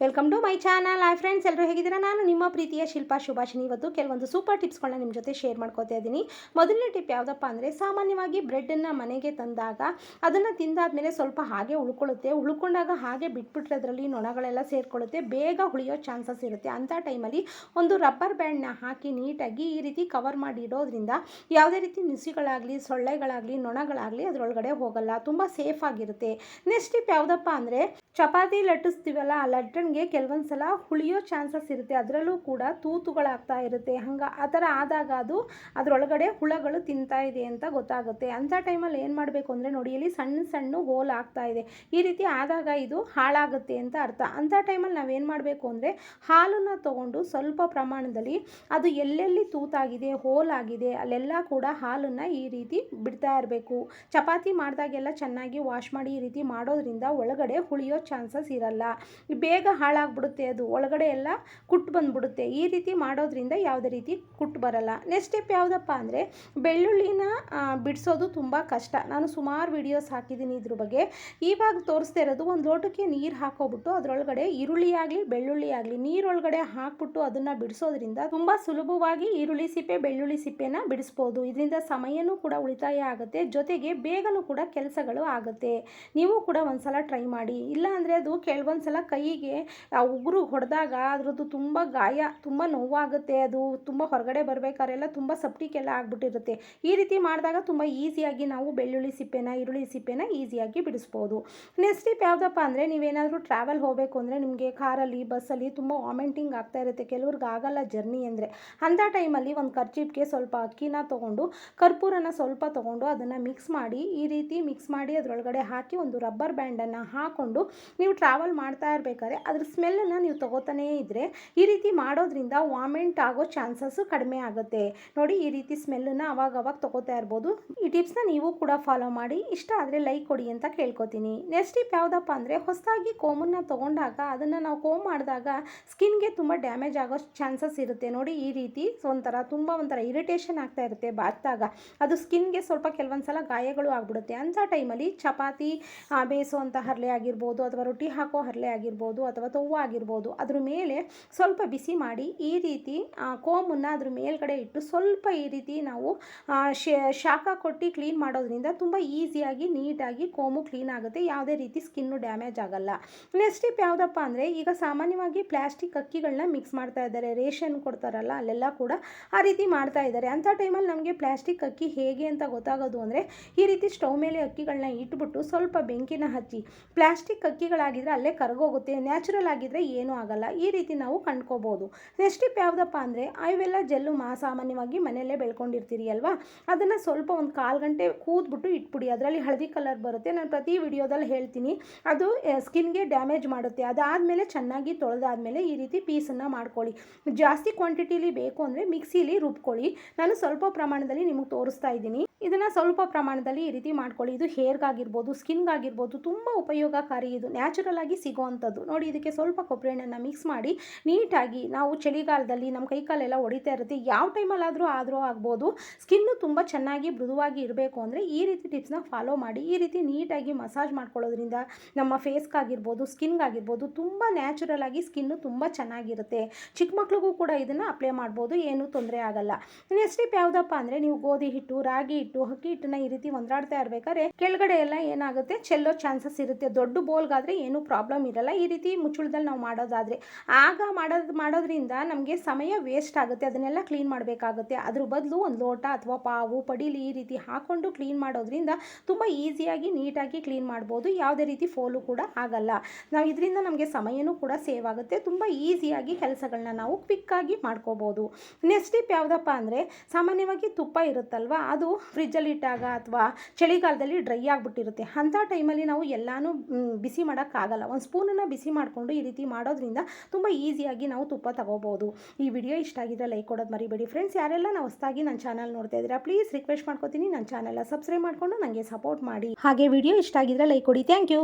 Welcome to my channel hi friends ಎಲ್ಲರೂ ಹೇಗಿದ್ದೀರಾ? ನಾನು ನಿಮ್ಮ ಪ್ರೀತಿಯ ಶಿಲ್ಪಾ ಶುಭಾಷಿನಿ ಇವತ್ತು ಕೆಲವೊಂದು ಸೂಪರ್ ಟಿಪ್ಸ್ಗಳನ್ನ ನಿಮ್ಮ ಜೊತೆ ಶೇರ್ ಮಾಡ್ಕೋತಾ ಇದ್ದೀನಿ. ಮೊದಲನೇ ಟಿಪ್ ಯಾವುದಪ್ಪ ಅಂದರೆ ಸಾಮಾನ್ಯವಾಗಿ ಬ್ರೆಡ್ಡನ್ನು ಮನೆಗೆ ತಂದಾಗ ಅದನ್ನು ತಿಂದಾದಮೇಲೆ ಸ್ವಲ್ಪ ಹಾಗೆ ಉಳ್ಕೊಳ್ಳುತ್ತೆ. ಉಳ್ಕೊಂಡಾಗ ಹಾಗೆ ಬಿಟ್ಬಿಟ್ರೆ ಅದರಲ್ಲಿ ನೊಣಗಳೆಲ್ಲ ಸೇರಿಕೊಳ್ಳುತ್ತೆ. ಬೇಗ ಉಳಿಯೋ ಚಾನ್ಸಸ್ ಇರುತ್ತೆ. ಅಂಥ ಟೈಮಲ್ಲಿ ಒಂದು ರಬ್ಬರ್ ಬ್ಯಾಂಡ್ನ ಹಾಕಿ ನೀಟಾಗಿ ಈ ರೀತಿ ಕವರ್ ಮಾಡಿ ಇಡೋದ್ರಿಂದ ಯಾವುದೇ ರೀತಿ ನುಸಿಗಳಾಗಲಿ ಸೊಳ್ಳೆಗಳಾಗಲಿ, ನೊಣಗಳಾಗಲಿ ಅದರೊಳಗಡೆ ಹೋಗಲ್ಲ. ತುಂಬ ಸೇಫಾಗಿರುತ್ತೆ ನೆಕ್ಸ್ಟ್ ಟಿಪ್ ಯಾವುದಪ್ಪ ಅಂದರೆ ಚಪಾತಿ ಲಟ್ಟಿಸ್ತೀವಲ್ಲ, ಆ ಲಟ್ಟಣಿಗೆ ಕೆಲವೊಂದು ಸಲ ಹುಳಿಯೋ ಚಾನ್ಸಸ್ ಇರುತ್ತೆ. ಅದರಲ್ಲೂ ಕೂಡ ತೂತುಗಳಾಗ್ತಾ ಇರುತ್ತೆ. ಹಂಗೆ ಆ ಥರ ಆದಾಗ ಅದು ಅದರೊಳಗಡೆ ಹುಳಗಳು ತಿಂತಾ ಇದೆ ಅಂತ ಗೊತ್ತಾಗುತ್ತೆ. ಅಂಥ ಟೈಮಲ್ಲಿ ಏನು ಮಾಡಬೇಕು ಅಂದರೆ ನೋಡಿ, ಇಲ್ಲಿ ಸಣ್ಣ ಸಣ್ಣ ಹೋಲ್ ಆಗ್ತಾ ಇದೆ. ಈ ರೀತಿ ಆದಾಗ ಇದು ಹಾಳಾಗುತ್ತೆ ಅಂತ ಅರ್ಥ. ಅಂಥ ಟೈಮಲ್ಲಿ ನಾವೇನು ಮಾಡಬೇಕು ಅಂದರೆ ಹಾಲನ್ನು ತೊಗೊಂಡು ಸ್ವಲ್ಪ ಪ್ರಮಾಣದಲ್ಲಿ ಅದು ಎಲ್ಲೆಲ್ಲಿ ತೂತಾಗಿದೆ, ಹೋಲ್ ಆಗಿದೆ, ಅಲ್ಲೆಲ್ಲ ಕೂಡ ಹಾಲನ್ನು ಈ ರೀತಿ ಬಿಡ್ತಾ ಇರಬೇಕು. ಚಪಾತಿ ಮಾಡಿದಾಗೆಲ್ಲ ಚೆನ್ನಾಗಿ ವಾಶ್ ಮಾಡಿ ಈ ರೀತಿ ಮಾಡೋದ್ರಿಂದ ಒಳಗಡೆ ಹುಳಿಯೋ ಚಾನ್ಸಸ್ ಇರಲ್ಲ. ಬೇಗ ಹಾಳಾಗ್ಬಿಡುತ್ತೆ ಅದು. ಒಳಗಡೆ ಎಲ್ಲ ಕುಟ್ಟು ಬಂದ್ಬಿಡುತ್ತೆ. ಈ ರೀತಿ ಮಾಡೋದ್ರಿಂದ ಯಾವುದೇ ರೀತಿ ಕುಟ್ಟು ಬರಲ್ಲ. ನೆಕ್ಸ್ಟ್ ಸ್ಟೆಪ್ ಯಾವುದಪ್ಪ ಅಂದರೆ ಬೆಳ್ಳುಳ್ಳಿನ ಬಿಡಿಸೋದು ತುಂಬ ಕಷ್ಟ. ನಾನು ಸುಮಾರು ವಿಡಿಯೋಸ್ ಹಾಕಿದ್ದೀನಿ ಇದ್ರ ಬಗ್ಗೆ. ಇವಾಗ ತೋರಿಸ್ತಾ ಇರೋದು ಒಂದು ಲೋಟಕ್ಕೆ ನೀರು ಹಾಕೋಬಿಟ್ಟು ಅದರೊಳಗಡೆ ಈರುಳ್ಳಿ ಆಗಲಿ, ಬೆಳ್ಳುಳ್ಳಿ ಆಗಲಿ, ನೀರೊಳಗಡೆ ಹಾಕ್ಬಿಟ್ಟು ಅದನ್ನು ಬಿಡಿಸೋದ್ರಿಂದ ತುಂಬ ಸುಲಭವಾಗಿ ಈರುಳ್ಳಿ ಸಿಪ್ಪೆ, ಬೆಳ್ಳುಳ್ಳಿ ಸಿಪ್ಪೆನ ಬಿಡಿಸ್ಬೋದು. ಇದರಿಂದ ಸಮಯನೂ ಕೂಡ ಉಳಿತಾಯ ಆಗುತ್ತೆ. ಜೊತೆಗೆ ಬೇಗನೂ ಕೂಡ ಕೆಲಸಗಳು ಆಗುತ್ತೆ. ನೀವು ಕೂಡ ಒಂದ್ಸಲ ಟ್ರೈ ಮಾಡಿ. ಇಲ್ಲ ಅಂದರೆ ಅದು ಕೆಲವೊಂದ್ಸಲ ಕೈಗೆ, ಆ ಉಗುರು ಹೊಡೆದಾಗ ಅದರದ್ದು ತುಂಬ ಗಾಯ, ತುಂಬ ನೋವಾಗುತ್ತೆ, ಅದು ತುಂಬ ಹೊರಗಡೆ ಬರಬೇಕಾರೆಲ್ಲ ತುಂಬ ಸಪ್ಟಿಕೆಲ್ಲ ಆಗಿಬಿಟ್ಟಿರುತ್ತೆ. ಈ ರೀತಿ ಮಾಡಿದಾಗ ತುಂಬ ಈಸಿಯಾಗಿ ನಾವು ಬೆಳ್ಳುಳ್ಳಿ ಸಿಪ್ಪೆನ, ಈರುಳ್ಳಿ ಸಿಪ್ಪೆನ ಈಸಿಯಾಗಿ ಬಿಡಿಸ್ಬೋದು. ನೆಕ್ಸ್ಟ್ ಟಿಪ್ ಯಾವುದಪ್ಪ ಅಂದರೆ ನೀವೇನಾದರೂ ಟ್ರಾವೆಲ್ ಹೋಗಬೇಕು ಅಂದರೆ ನಿಮಗೆ ಕಾರಲ್ಲಿ, ಬಸ್ಸಲ್ಲಿ ತುಂಬ ವಾಮಿಟಿಂಗ್ ಆಗ್ತಾ ಇರುತ್ತೆ. ಕೆಲವ್ರಿಗೆ ಆಗಲ್ಲ ಜರ್ನಿ ಅಂದರೆ. ಅಂಥ ಟೈಮಲ್ಲಿ ಒಂದು ಖರ್ಚಿಪ್ಗೆ ಸ್ವಲ್ಪ ಅಕ್ಕಿನ ತೊಗೊಂಡು, ಕರ್ಪೂರನ ಸ್ವಲ್ಪ ತೊಗೊಂಡು ಅದನ್ನು ಮಿಕ್ಸ್ ಮಾಡಿ, ಈ ರೀತಿ ಮಿಕ್ಸ್ ಮಾಡಿ ಅದರೊಳಗಡೆ ಹಾಕಿ ಒಂದು ರಬ್ಬರ್ ಬ್ಯಾಂಡನ್ನು ಹಾಕ್ಕೊಂಡು ನೀವು ಟ್ರಾವೆಲ್ ಮಾಡ್ತಾ ಇರಬೇಕಾದ್ರೆ ಅದ್ರ ಸ್ಮೆಲ್ಲನ್ನು ನೀವು ತಗೋತಾನೇ ಇದ್ದರೆ ಈ ರೀತಿ ಮಾಡೋದ್ರಿಂದ ವಾಮಿಂಟ್ ಆಗೋ ಚಾನ್ಸಸ್ಸು ಕಡಿಮೆ ಆಗುತ್ತೆ. ನೋಡಿ ಈ ರೀತಿ ಸ್ಮೆಲ್ಲನ್ನು ಅವಾಗ ಅವಾಗ ತಗೋತಾ ಇರ್ಬೋದು. ಈ ಟಿಪ್ಸ್ನ ನೀವು ಕೂಡ ಫಾಲೋ ಮಾಡಿ. ಇಷ್ಟ ಆದರೆ ಲೈಕ್ ಕೊಡಿ ಅಂತ ಕೇಳ್ಕೊತೀನಿ. ನೆಕ್ಸ್ಟ್ ಟಿಪ್ ಯಾವುದಪ್ಪ ಅಂದರೆ ಹೊಸದಾಗಿ ಕೋಮನ್ನು ತೊಗೊಂಡಾಗ ಅದನ್ನು ನಾವು ಕೋಮ್ ಮಾಡಿದಾಗ ಸ್ಕಿನ್ಗೆ ತುಂಬ ಡ್ಯಾಮೇಜ್ ಆಗೋ ಚಾನ್ಸಸ್ ಇರುತ್ತೆ. ನೋಡಿ ಈ ರೀತಿ ಒಂಥರ ತುಂಬ ಒಂಥರ ಇರಿಟೇಷನ್ ಆಗ್ತಾ ಇರುತ್ತೆ ಬಾಚ್ದಾಗ ಅದು ಸ್ಕಿನ್ಗೆ ಸ್ವಲ್ಪ ಕೆಲವೊಂದು ಸಲ ಗಾಯಗಳು ಆಗ್ಬಿಡುತ್ತೆ. ಅಂಥ ಟೈಮಲ್ಲಿ ಚಪಾತಿ ಬೇಯಿಸುವಂಥ ಹರಳೆ ಆಗಿರ್ಬೋದು ಅಥವಾ ರೊಟ್ಟಿ ಹಾಕೋ ಹರಳೆ ಆಗಿರ್ಬೋದು ಅಥವಾ ತೊವ್ವ ಆಗಿರ್ಬೋದು, ಅದ್ರ ಮೇಲೆ ಸ್ವಲ್ಪ ಬಿಸಿ ಮಾಡಿ ಈ ರೀತಿ ಕೋಮನ್ನು ಅದ್ರ ಮೇಲ್ಗಡೆ ಇಟ್ಟು ಸ್ವಲ್ಪ ಈ ರೀತಿ ನಾವು ಶಾಖ ಕೊಟ್ಟು ಕ್ಲೀನ್ ಮಾಡೋದ್ರಿಂದ ತುಂಬ ಈಸಿಯಾಗಿ, ನೀಟಾಗಿ ಕೋಮು ಕ್ಲೀನ್ ಆಗುತ್ತೆ. ಯಾವುದೇ ರೀತಿ ಸ್ಕಿನ್ನು ಡ್ಯಾಮೇಜ್ ಆಗಲ್ಲ. ನೆಕ್ಸ್ಟ್ ಟಿಪ್ ಯಾವುದಪ್ಪ ಅಂದರೆ, ಈಗ ಸಾಮಾನ್ಯವಾಗಿ ಪ್ಲಾಸ್ಟಿಕ್ ಅಕ್ಕಿಗಳನ್ನ ಮಿಕ್ಸ್ ಮಾಡ್ತಾ ಇದ್ದಾರೆ. ರೇಷನ್ ಕೊಡ್ತಾರಲ್ಲ, ಅಲ್ಲೆಲ್ಲ ಕೂಡ ಆ ರೀತಿ ಮಾಡ್ತಾ ಇದ್ದಾರೆ. ಅಂಥ ಟೈಮಲ್ಲಿ ನಮಗೆ ಪ್ಲಾಸ್ಟಿಕ್ ಅಕ್ಕಿ ಹೇಗೆ ಅಂತ ಗೊತ್ತಾಗೋದು ಅಂದರೆ, ಈ ರೀತಿ ಸ್ಟೌವ್ ಮೇಲೆ ಅಕ್ಕಿಗಳನ್ನ ಇಟ್ಬಿಟ್ಟು ಸ್ವಲ್ಪ ಬೆಂಕಿನ ಹಚ್ಚಿ, ಪ್ಲಾಸ್ಟಿಕ್ ಅಕ್ಕಿಗಳಾಗಿದ್ದರೆ ಅಲ್ಲೇ ಕರಗೋಗುತ್ತೆ ನ್ಯಾಚುರಲ್ ಆಗಿದ್ದರೆ ಏನೂ ಆಗಲ್ಲ. ಈ ರೀತಿ ನಾವು ಕಂಡ್ಕೋಬೋದು. ನೆಕ್ಸ್ಟ್ ಟಿಪ್ ಯಾವುದಪ್ಪ ಅಂದರೆ ಇವೆಲ್ಲ ಜೆಲ್ಲು ಮಾ ಸಾಮಾನ್ಯವಾಗಿ ಮನೆಯಲ್ಲೇ ಬೆಳ್ಕೊಂಡಿರ್ತೀರಿ ಅಲ್ವಾ? ಅದನ್ನು ಸ್ವಲ್ಪ ಒಂದು ಕಾಲು ಗಂಟೆ ಕೂದ್ಬಿಟ್ಟು ಇಟ್ಬಿಡಿ. ಅದರಲ್ಲಿ ಹಳದಿ ಕಲರ್ ಬರುತ್ತೆ. ನಾನು ಪ್ರತಿ ವಿಡಿಯೋದಲ್ಲಿ ಹೇಳ್ತೀನಿ. ಅದು ಸ್ಕಿನ್ಗೆ ಡ್ಯಾಮೇಜ್ ಮಾಡುತ್ತೆ. ಅದಾದಮೇಲೆ ಚೆನ್ನಾಗಿ ತೊಳೆದಾದ್ಮೇಲೆ ಈ ರೀತಿ ಪೀಸನ್ನು ಮಾಡ್ಕೊಳ್ಳಿ. ಜಾಸ್ತಿ ಕ್ವಾಂಟಿಟಿಲಿ ಬೇಕು ಅಂದರೆ ಮಿಕ್ಸಿಲಿ ರುಬ್ಕೊಳ್ಳಿ. ನಾನು ಸ್ವಲ್ಪ ಪ್ರಮಾಣದಲ್ಲಿ ನಿಮಗೆ ತೋರಿಸ್ತಾ ಇದ್ದೀನಿ. ಇದನ್ನು ಸ್ವಲ್ಪ ಪ್ರಮಾಣದಲ್ಲಿ ಈ ರೀತಿ ಮಾಡ್ಕೊಳ್ಳಿ. ಇದು ಹೇರ್ಗಾಗಿರ್ಬೋದು ಸ್ಕಿನ್ಗಾಗಿರ್ಬೋದು ತುಂಬ ಉಪಯೋಗಕಾರಿ ಇದು. ನ್ಯಾಚುರಲ್ ಆಗಿ ಸಿಗೋವಂಥದ್ದು. ನೋಡಿ, ಇದಕ್ಕೆ ಸ್ವಲ್ಪ ಕೊಬ್ಬರಿ ಎಣ್ಣೆನ ಮಿಕ್ಸ್ ಮಾಡಿ ನೀಟಾಗಿ ನಾವು ಚಳಿಗಾಲದಲ್ಲಿ ನಮ್ಮ ಕೈಕಾಲೆಲ್ಲ ಹೊಡಿತಾ ಇರುತ್ತೆ. ಯಾವ ಟೈಮಲ್ಲಾದರೂ ಆದರೂ ಆಗ್ಬೋದು. ಸ್ಕಿನ್ನು ತುಂಬ ಚೆನ್ನಾಗಿ ಮೃದುವಾಗಿ ಇರಬೇಕು ಅಂದರೆ ಈ ರೀತಿ ಟಿಪ್ಸ್ನ ಫಾಲೋ ಮಾಡಿ, ಈ ರೀತಿ ನೀಟಾಗಿ ಮಸಾಜ್ ಮಾಡ್ಕೊಳ್ಳೋದ್ರಿಂದ ನಮ್ಮ ಫೇಸ್ಗಾಗಿರ್ಬೋದು ಸ್ಕಿನ್ಗಾಗಿರ್ಬೋದು ತುಂಬ ನ್ಯಾಚುರಲ್ ಆಗಿ ಸ್ಕಿನ್ನು ತುಂಬ ಚೆನ್ನಾಗಿರುತ್ತೆ. ಚಿಕ್ಕ ಮಕ್ಳಿಗೂ ಕೂಡ ಇದನ್ನು ಅಪ್ಲೈ ಮಾಡ್ಬೋದು. ಏನೂ ತೊಂದರೆ ಆಗಲ್ಲ. ನೆಕ್ಸ್ಟ್ ಟಿಪ್ ಯಾವುದಪ್ಪ ಅಂದರೆ ನೀವು ಗೋಧಿ ಹಿಟ್ಟು, ರಾಗಿ ಹಿಟ್ಟು ಅಕ್ಕಿ ಹಿಟ್ಟನ್ನ ಈ ರೀತಿ ಒಂದಾಡ್ತಾ ಇರಬೇಕಾದ್ರೆ ಕೆಳಗಡೆ ಎಲ್ಲ ಏನಾಗುತ್ತೆ? ಚೆಲ್ಲೋ ಚಾನ್ಸಸ್ ಇರುತ್ತೆ. ದೊಡ್ಡ ಬೋಲ್ಗಾದ್ರೆ ಏನೂ ಪ್ರಾಬ್ಲಮ್ ಇರಲ್ಲ. ಈ ರೀತಿ ಮುಚ್ಚುಳದಲ್ಲಿ ನಾವು ಮಾಡೋದಾದರೆ. ಆಗ ಮಾಡೋದು, ಮಾಡೋದ್ರಿಂದ ನಮಗೆ ಸಮಯ ವೇಸ್ಟ್ ಆಗುತ್ತೆ. ಅದನ್ನೆಲ್ಲ ಕ್ಲೀನ್ ಮಾಡಬೇಕಾಗುತ್ತೆ. ಅದ್ರ ಬದಲು ಒಂದು ಲೋಟ ಅಥವಾ ಪಾವು, ಪಡೀಲಿ ಈ ರೀತಿ ಹಾಕ್ಕೊಂಡು ಕ್ಲೀನ್ ಮಾಡೋದ್ರಿಂದ ತುಂಬ ಈಸಿಯಾಗಿ ನೀಟಾಗಿ ಕ್ಲೀನ್ ಮಾಡ್ಬೋದು. ಯಾವುದೇ ರೀತಿ ಫೋಲು ಕೂಡ ಆಗಲ್ಲ. ನಾವು ಇದರಿಂದ ನಮಗೆ ಸಮಯನೂ ಕೂಡ ಸೇವ್ ಆಗುತ್ತೆ. ತುಂಬ ಈಸಿಯಾಗಿ ಕೆಲಸಗಳನ್ನ ನಾವು ಕ್ವಿಕ್ಕಾಗಿ ಮಾಡ್ಕೋಬೋದು. ನೆಕ್ಸ್ಟ್ ಟಿಪ್ ಯಾವುದಪ್ಪ ಅಂದರೆ, ಸಾಮಾನ್ಯವಾಗಿ ತುಪ್ಪ ಇರುತ್ತಲ್ವ? ಅದು ಫ್ರಿಜ್ಜಲ್ಲಿ ಇಟ್ಟಾಗ ಅಥವಾ ಚಳಿಗಾಲದಲ್ಲಿ ಡ್ರೈ ಆಗಿಬಿಟ್ಟಿರುತ್ತೆ. ಅಂಥ ಟೈಮಲ್ಲಿ ನಾವು ಎಲ್ಲನೂ ಬಿಸಿ ಮಾಡೋಕ್ಕಾಗಲ್ಲ. ಒಂದು ಸ್ಪೂನನ್ನು ಬಿಸಿ ಮಾಡಿಕೊಂಡು ಈ ರೀತಿ ಮಾಡೋದ್ರಿಂದ ತುಂಬ ಈಸಿಯಾಗಿ ನಾವು ತುಪ್ಪ ತಗೋಬೋದು. ಈ ವಿಡಿಯೋ ಇಷ್ಟ ಆಗಿದ್ರೆ ಲೈಕ್ ಕೊಡೋದು ಮರಿಬೇಡಿ. ಫ್ರೆಂಡ್ಸ್ ಯಾರೆಲ್ಲ ನಾವು ಹೊಸದಾಗಿ ನನ್ನ ಚಾನಲ್ ನೋಡ್ತಾ ಇದ್ದೀರಾ ಪ್ಲೀಸ್ ರಿಕ್ವೆಸ್ಟ್ ಮಾಡ್ಕೋತೀನಿ. ನನ್ನ ಚಾನಲ್ನ ಸಬ್ಸ್ಕ್ರೈಬ್ ಮಾಡಿಕೊಂಡು ನನಗೆ ಸಪೋರ್ಟ್ ಮಾಡಿ. ಹಾಗೆ ವಿಡಿಯೋ ಇಷ್ಟ ಆಗಿದ್ರೆ ಲೈಕ್ ಕೊಡಿ. Thank you